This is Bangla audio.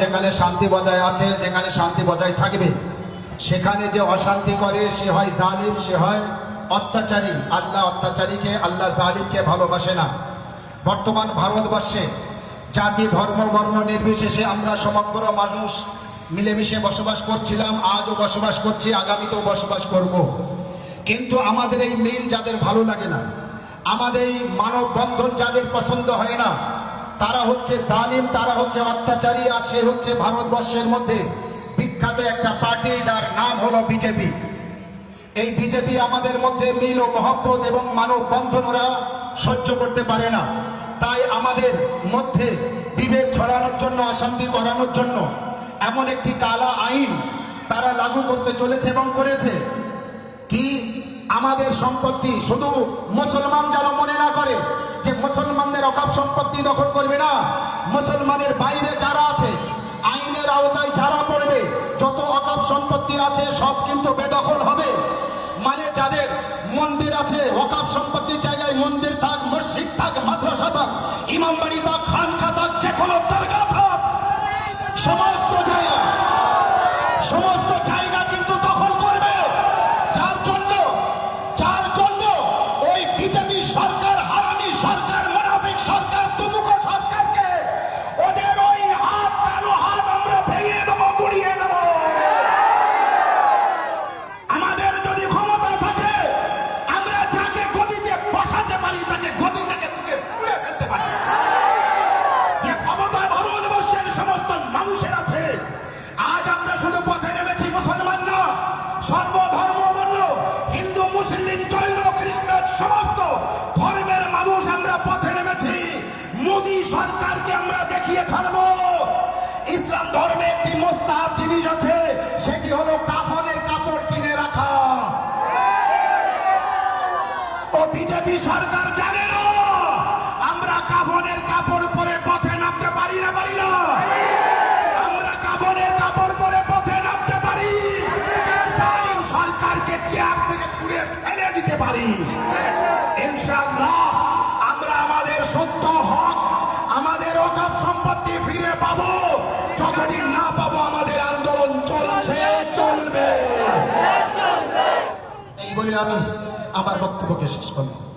যেখানে শান্তি বজায় আছে, যেখানে শান্তি বজায় থাকবে, সেখানে যে অশান্তি করে, সে হয় জালিম, সে হয় অত্যাচারী। আল্লাহ অত্যাচারীকে, আল্লাহ জালিমকে ভালোবাসে না। বর্তমান ভারতবর্ষে জাতি, ধর্ম, বর্ণ নির্বিশেষে আমরা সমগ্র মানুষ মিলেমিশে বসবাস করছিলাম, আজও বসবাস করছি, আগামীতেও বসবাস করব। কিন্তু আমাদের এই মিল যাদের ভালো লাগে না, আমাদের এই মানব বন্ধন যাদের পছন্দ হয় না তারা হচ্ছে জালিম, তারা হচ্ছে অত্যাচারী আর সে হচ্ছে ভারতবর্ষের মধ্যে বিখ্যাত একটা পার্টি যার নাম হলো বিজেপি। এই বিজেপি আমাদের মধ্যে মিল ও মহব্বত এবং মানব বন্ধন ওরা সহ্য করতে পারে না। তাই আমাদের মধ্যে বিভেদ ছড়ানোর জন্য, অশান্তি করানোর জন্য এমন একটি কালা আইন তারা লাগু করতে চলেছে এবং করেছে। কি? আমাদের সম্পত্তি শুধু মুসলমান যেন মনে না করে মুসলমানদের অকাপ সম্পত্তি দখল করবে না। মুসলমানের বাইরে যারা আছে, আইনের আওতায় যারা পড়বে, যত অকাপ সম্পত্তি আছে সব কিন্তু বেদখল হবে। মানে যাদের মন্দির আছে ওকাপ সম্পত্তির জায়গায় মন্দির থাক, মসজিদ থাক, মাদ্রাসা থাক, ইমামবাড়ি থাক, খানকা থাক যে কোনো দরগা থাক সমস্ত একটি জিনিস আছে সেটি হলো কাফনের কাপড় কিনে রাখা? ও বিজেপি সরকার জানে আমরা কাফনের কাপড় পরে পথে নামতে পারি না পারি না। আমরা কাফনের কাপড় পরে পথে নামতে পারি। সরকারকে চেয়ার থেকে ছুড়ে ফেলে দিতে পারি। ইনশাআল্লাহ, আমরা আমাদের সত্য হক, আমাদের অকাপ সম্পত্তি ফিরে পাবো। যতদিন না পাবো বলে আমি আমার বক্তব্যকে শেষ করলাম।